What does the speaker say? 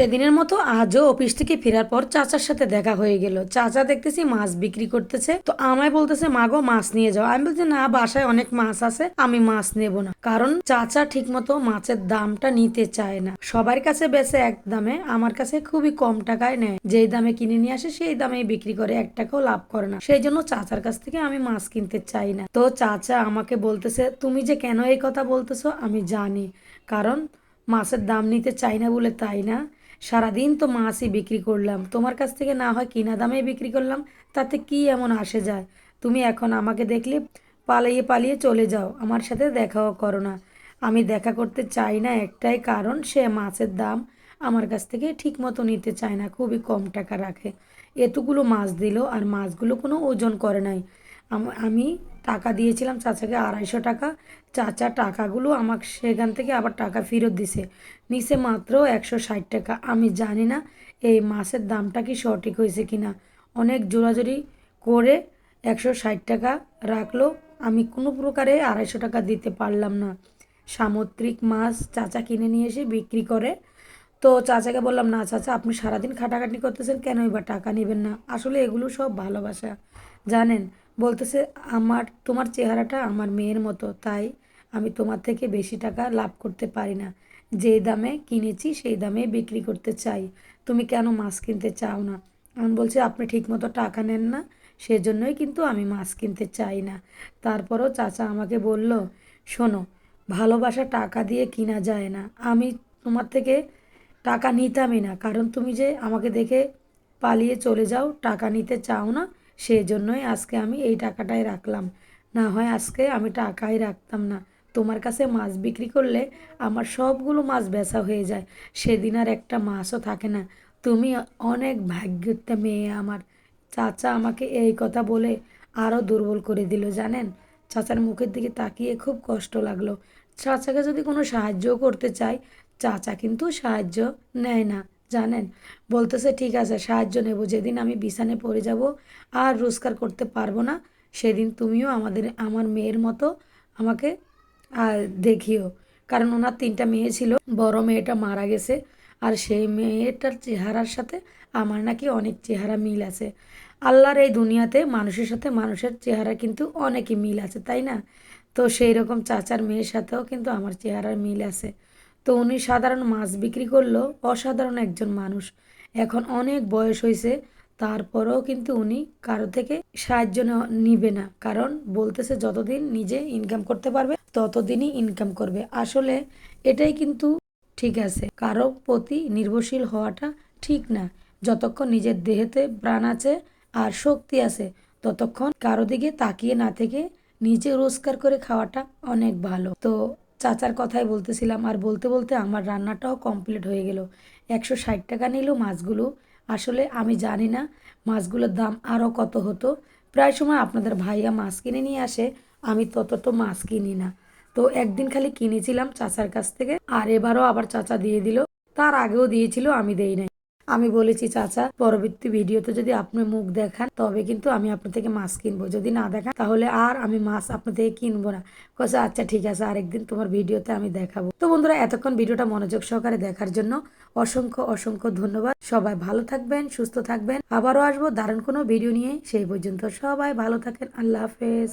সেদিনের মতো আজও অফিস থেকে ফেরার পর চাচার সাথে দেখা হয়ে গেল। চাচা দেখতেছি মাছ বিক্রি করতেছে। তো আমায় বলতেছে, মাগো, মাছ নিয়ে যাও। আমি বলছি, না, বাসায় অনেক মাছ আছে, আমি মাছ নেব না। কারণ চাচা ঠিক মতো মাছের দামটা নিতে চায় না। সবার কাছে বেচে এক দামে, আমার কাছে খুবই কম টাকায় নেয়। যেই দামে কিনে নিয়ে আসে, সেই দামে বিক্রি করে, এক টাকাও লাভ করে না। সেই জন্য চাচার কাছ থেকে আমি মাছ কিনতে চাই না। তো চাচা আমাকে বলতেছে, তুমি যে কেন এই কথা বলতেছো, আমি জানি। কারণ মাছের দাম নিতে চাই না বলে তাই না? সারাদিন তো মাছই বিক্রি করলাম। তোমার কাছ থেকে না হয় কিনা দামে বিক্রি করলাম, তাতে কি এমন আসে যায়? তুমি এখন আমাকে দেখলে পালিয়ে পালিয়ে চলে যাও, আমার সাথে দেখাও করো না। আমি দেখা করতে চাই না, একটাই কারণ সে মাছের দাম আমার কাছ থেকে ঠিক মতো নিতে চায় না, খুবই কম টাকা রাখে। এতগুলো মাছ দিল, আর মাছগুলো কোনো ওজন করে নাই। আমি টাকা দিয়েছিলাম চাচাকে আড়াইশো টাকা। চাচা টাকাগুলো আমাকে সেখান থেকে আবার টাকা ফেরত দিছে। নিচে মাত্র একশো ষাট টাকা। আমি জানি না এই মাছের দামটা কি সঠিক হয়েছে কি না অনেক জোরাজোরি করে একশো ষাট টাকা রাখল। আমি কোনো প্রকারে আড়াইশো টাকা দিতে পারলাম না। সামুদ্রিক মাছ চাচা কিনে নিয়ে এসে বিক্রি করে। তো চাচাকে বললাম, না চাচা, আপনি সারাদিন খাটাখাটি করতেছেন কেনই বা টাকা নেবেন না। আসলে এগুলো সব ভালোবাসা, জানেন? বলতেছে, আমার, তোমার চেহারাটা আমার মেয়ের মতো, তাই আমি তোমার থেকে বেশি টাকা লাভ করতে পারি না। যে দামে কিনেছি, সেই দামে বিক্রি করতে চাই। তুমি কেন মাছ কিনতে চাও না? আমি বলছি, আপনি ঠিকমতো টাকা নেন না, সেজন্যই কিন্তু আমি মাছ কিনতে চাই না। তারপরও চাচা আমাকে বলল, শোনো, ভালোবাসা টাকা দিয়ে কিনা যায় না। আমি তোমার থেকে টাকা নিতামই না, কারণ তুমি যে আমাকে দেখে পালিয়ে চলে যাও, টাকা নিতে চাও না সেই জন্যই আজকে আমি এই টাকাটাই রাখলাম। না হয় আজকে আমি টাকাই রাখতাম না। তোমার কাছে মাছ বিক্রি করলে আমার সবগুলো মাছ বেচা হয়ে যায়। সেদিন আর একটা মাছও থাকে না। তুমি অনেক ভাগ্যটা মেয়ে আমার। চাচা আমাকে এই কথা বলে আরও দুর্বল করে দিল, জানেন? চাচার মুখের দিকে তাকিয়ে খুব কষ্ট লাগল। চাচাকে যদি কোনো সাহায্যও করতে চাই, চাচা কিন্তু সাহায্য নেয় না। জানেন? বলতেছে, ঠিক আছে, সাহায্য নেব, যেদিন আমি বিছানে পড়ে যাব, আর রোজগার করতে পারব না, সেদিন তুমিও আমাদের, আমার মেয়ের মতো আমাকে দেখিও। কারণ ওনার তিনটা মেয়ে ছিল, বড় মেয়েটা মারা গেছে, আর সেই মেয়েটার চেহারার সাথে আমার নাকি অনেক চেহারা মিল আছে। আল্লাহর এই দুনিয়াতে মানুষের সাথে মানুষের চেহারা কিন্তু অনেকই মিল আছে, তাই না? তো সেই রকম চাচার মেয়ের সাথেও কিন্তু আমার চেহারার মিল আছে। তো উনি সাধারণ মাছ বিক্রি করল অসাধারণ একজন মানুষ। এখন অনেক বয়স হয়েছে, তারপরেও কিন্তু উনি কারও থেকে সাহায্য নিবে না। কারণ বলতেছে, যতদিন নিজে ইনকাম করতে পারবে, ততদিনই ইনকাম করবে। আসলে এটাই কিন্তু ঠিক আছে। কারও প্রতি নির্ভরশীল হওয়াটা ঠিক না। যতক্ষণ নিজের দেহেতে প্রাণ আছে আর শক্তি আছে, ততক্ষণ কারও দিকে তাকিয়ে না থেকে নিজে রোজগার করে খাওয়াটা অনেক ভালো। তো চাচার কথাই বলতেছিলাম আর বলতে বলতে আমার রান্নাটাও কমপ্লিট হয়ে গেল। একশো ষাট টাকা নিল মাছগুলো। আসলে আমি জানি না মাছগুলোর দাম আরও কত হতো। প্রায় সময় আপনাদের ভাইয়া মাছ কিনে নিয়ে আসে, আমি তত তো মাছ কিনি না। তো একদিন খালি কিনেছিলাম চাচার কাছ থেকে, আর এবারও আবার চাচা দিয়ে দিল। তার আগেও দিয়েছিল, আমি দেই নাই। আমি বলেছি, চাচা, পরবর্তী ভিডিওতে যদি আপনি মুখ দেখান, তবে কিন্তু আমি আপনার থেকে মাছ কিনবো। যদি না দেখান, তাহলে আর আমি মাছ আপনার থেকে কিনবো না। কছে আচ্ছা ঠিক আছে, আরেকদিন তোমার ভিডিওতে আমি দেখাবো। তো বন্ধুরা, এতক্ষণ ভিডিওটা মনোযোগ সহকারে দেখার জন্য অসংখ্য অসংখ্য ধন্যবাদ। সবাই ভালো থাকবেন, সুস্থ থাকবেন। আবারও আসব দারুণ কোনো ভিডিও নিয়ে। সেই পর্যন্ত সবাই ভালো থাকেন। আল্লাহ হাফেজ।